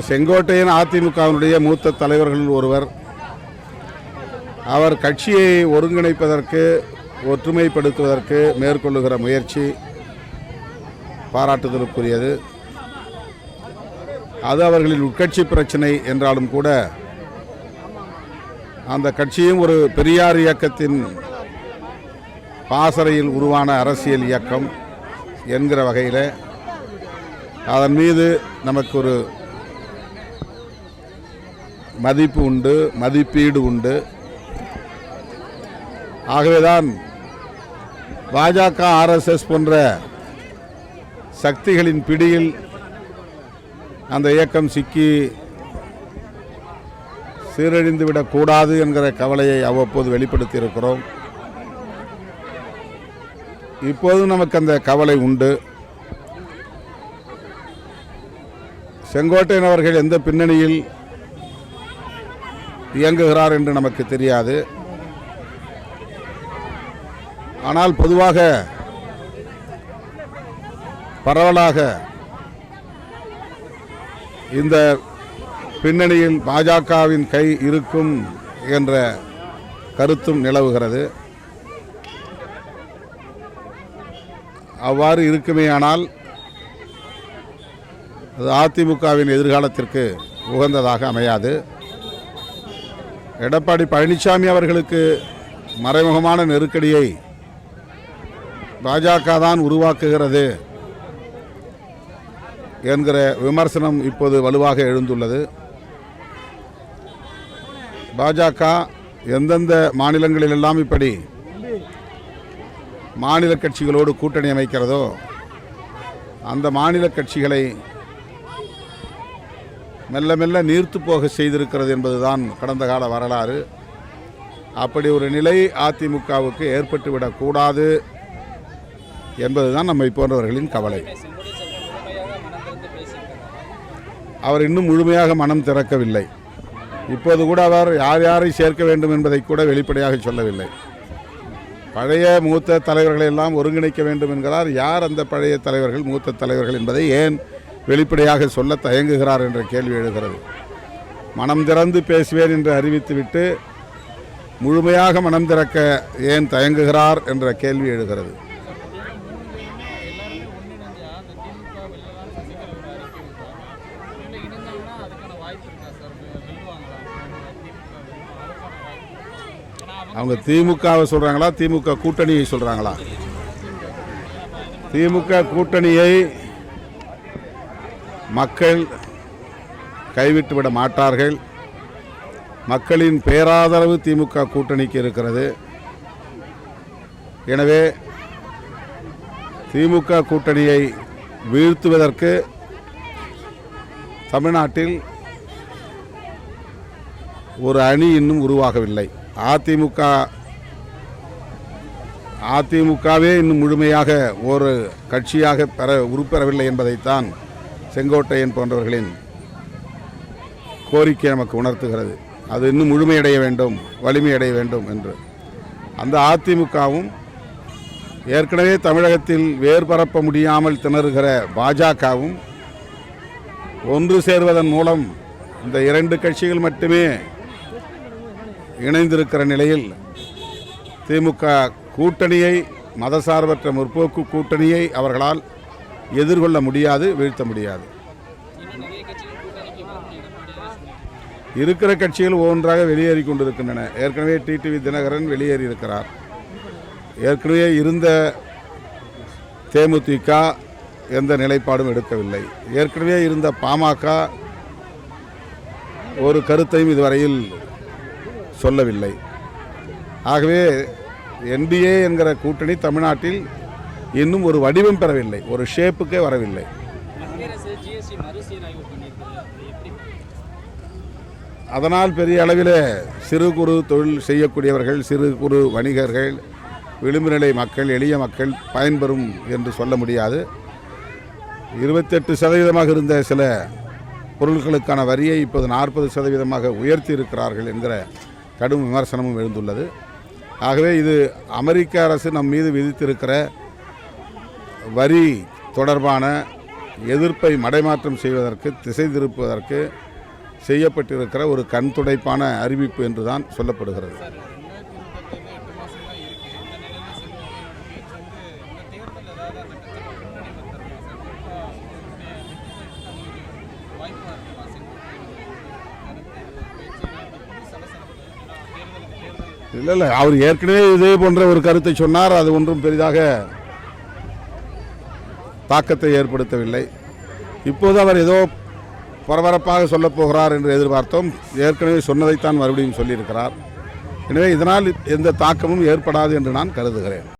செங்கோட்டையன் அதிமுகவினுடைய மூத்த தலைவர்களில் ஒருவர். அவர் கட்சியை ஒருங்கிணைப்பதற்கு ஒற்றுமைப்படுத்துவதற்கு மேற்கொள்ளுகிற முயற்சி பாராட்டுதலுக்குரியது. அது அவர்களின் உட்கட்சி பிரச்சனை என்றாலும் கூட அந்த கட்சியும் ஒரு பெரியார் இயக்கத்தின் பாசறையில் உருவான அரசியல் இயக்கம் என்கிற வகையில் அதன் மீது நமக்கு ஒரு மதிப்பு உண்டு மதிப்பீடு உண்டு. ஆகவேதான் பாஜக ஆர்எஸ்எஸ் போன்ற சக்திகளின் பிடியில் அந்த இயக்கம் சிக்கி சீரழிந்து விடக்கூடாது என்கிற கவலையை அவ்வப்போது வெளிப்படுத்தி இருக்கிறோம் இப்போதும் நமக்கு அந்த கவலை உண்டு. செங்கோட்டையன் அவர்கள் எந்த பின்னணியில் இயங்குகிறார் என்று நமக்கு தெரியாது. ஆனால் பொதுவாக பரவலாக இந்த பின்னணியில் பாஜகவின் கை இருக்கும் என்ற கருத்தும் நிலவுகிறது. அவ்வாறு இருக்குமேயானால் அது அதிமுகவின் எதிர்காலத்திற்கு உகந்ததாக அமையாது. எடப்பாடி பழனிசாமி அவர்களுக்கு மறைமுகமான நெருக்கடியை பாஜக தான் உருவாக்குகிறது என்கிற விமர்சனம் இப்போது வலுவாக எழுந்துள்ளது. பாஜக எந்தெந்த மாநிலங்களிலெல்லாம் இப்படி மாநில கட்சிகளோடு கூட்டணி அமைக்கிறதோ அந்த மாநில கட்சிகளை மெல்ல மெல்ல நீர்த்து போக செய்திருக்கிறது என்பதுதான் கடந்த கால வரலாறு. அப்படி ஒரு நிலை அதிமுகவுக்கு ஏற்பட்டுவிடக்கூடாது என்பதுதான் நம்மை போன்றவர்களின் கவலை. அவர் இன்னும் முழுமையாக மனம் திறக்கவில்லை. இப்போது கூட அவர் யார் யாரை சேர்க்க வேண்டும் என்பதை கூட வெளிப்படையாக சொல்லவில்லை. பழைய மூத்த தலைவர்களை எல்லாம் ஒருங்கிணைக்க வேண்டும் என்கிறார். யார் அந்த பழைய தலைவர்கள் மூத்த தலைவர்கள் என்பதை ஏன் வெளிப்படையாக சொல்ல தயங்குகிறார் என்ற கேள்வி எழுகிறது. மனம் திறந்து பேசுவேன் என்று அறிவித்துவிட்டு முழுமையாக மனம் திறக்க ஏன் தயங்குகிறார் என்ற கேள்வி எழுகிறது. அவங்க திமுகவை சொல்கிறாங்களா திமுக கூட்டணியை சொல்கிறாங்களா திமுக கூட்டணியை மக்கள் கைவிட்டுவிட மாட்டார்கள். மக்களின் பேராதரவு திமுக கூட்டணிக்கு இருக்கிறது. எனவே திமுக கூட்டணியை வீழ்த்துவதற்கு தமிழ்நாட்டில் ஒரு அணி இன்னும் உருவாகவில்லை. அதிமுக அதிமுகவே இன்னும் முழுமையாக ஒரு கட்சியாக பெற உருப்பெறவில்லை என்பதைத்தான் செங்கோட்டையன் போன்றவர்களின் கோரிக்கை நமக்கு உணர்த்துகிறது. அது இன்னும் முழுமையடைய வேண்டும் வலிமையடைய வேண்டும் என்று. அந்த அதிமுகவும் ஏற்கனவே தமிழகத்தில் வேர் பரப்ப முடியாமல் திணறுகிற பாஜகவும் ஒன்று சேர்வதன் மூலம் இந்த இரண்டு கட்சிகள் மட்டுமே இணைந்திருக்கிற நிலையில் திமுக கூட்டணியை மதசார்பற்ற முற்போக்கு கூட்டணியை அவர்களால் எதிர்கொள்ள முடியாது வீழ்த்த முடியாது. இருக்கிற கட்சிகள் ஒவ்வொன்றாக வெளியேறி கொண்டிருக்கின்றன. ஏற்கனவே டிடிவி தினகரன் வெளியேறி இருக்கிறார் ஏற்கனவே இருந்த தேமுதிக எந்த நிலைப்பாடும் எடுக்கவில்லை. ஏற்கனவே இருந்த பாமக ஒரு கருத்தையும் இதுவரையில் சொல்லவில்லை. ஆகவே என்டிஏ என்கிற கூட்டணி தமிழ்நாட்டில் இன்னும் ஒரு வடிவம் பெறவில்லை ஒரு ஷேப்புக்கே வரவில்லை. அதனால் பெரிய அளவில் சிறு குறு தொழில் செய்யக்கூடியவர்கள் சிறு குறு வணிகர்கள் விளிம்பு நிலை மக்கள் எளிய மக்கள் பயன்பெறும் என்று சொல்ல முடியாது. இருபத்தெட்டு சதவீதமாக இருந்த சில பொருட்களுக்கான வரியை இப்போது நாற்பது சதவீதமாக உயர்த்தி இருக்கிறார்கள் என்கிற கடும் விமர்சனமும் எழுந்துள்ளது. ஆகவே இது அமெரிக்க அரசு நம் மீது விதித்திருக்கிற வரி தொடர்பான எதிர்ப்பை மடைமாற்றம் செய்வதற்கு திசை திருப்புவதற்கு செய்யப்பட்டிருக்கிற ஒரு கண் துடைப்பான அறிவிப்பு சொல்லப்படுகிறது. மாதம் தான் தேர்தல் இல்லை இல்லை அவர் ஏற்கனவே இதே போன்ற ஒரு கருத்தை சொன்னார். அது ஒன்றும் பெரிதாக தாக்கத்தை ஏற்படுத்தவில்லை. இப்போது அவர் ஏதோ பரபரப்பாக சொல்லப் போகிறார் என்று எதிர்பார்த்தோம். ஏற்கனவே சொன்னதைத்தான் மறுபடியும் சொல்லியிருக்கிறார். எனவே இதனால் எந்த தாக்கமும் ஏற்படாது என்று நான் கருதுகிறேன்.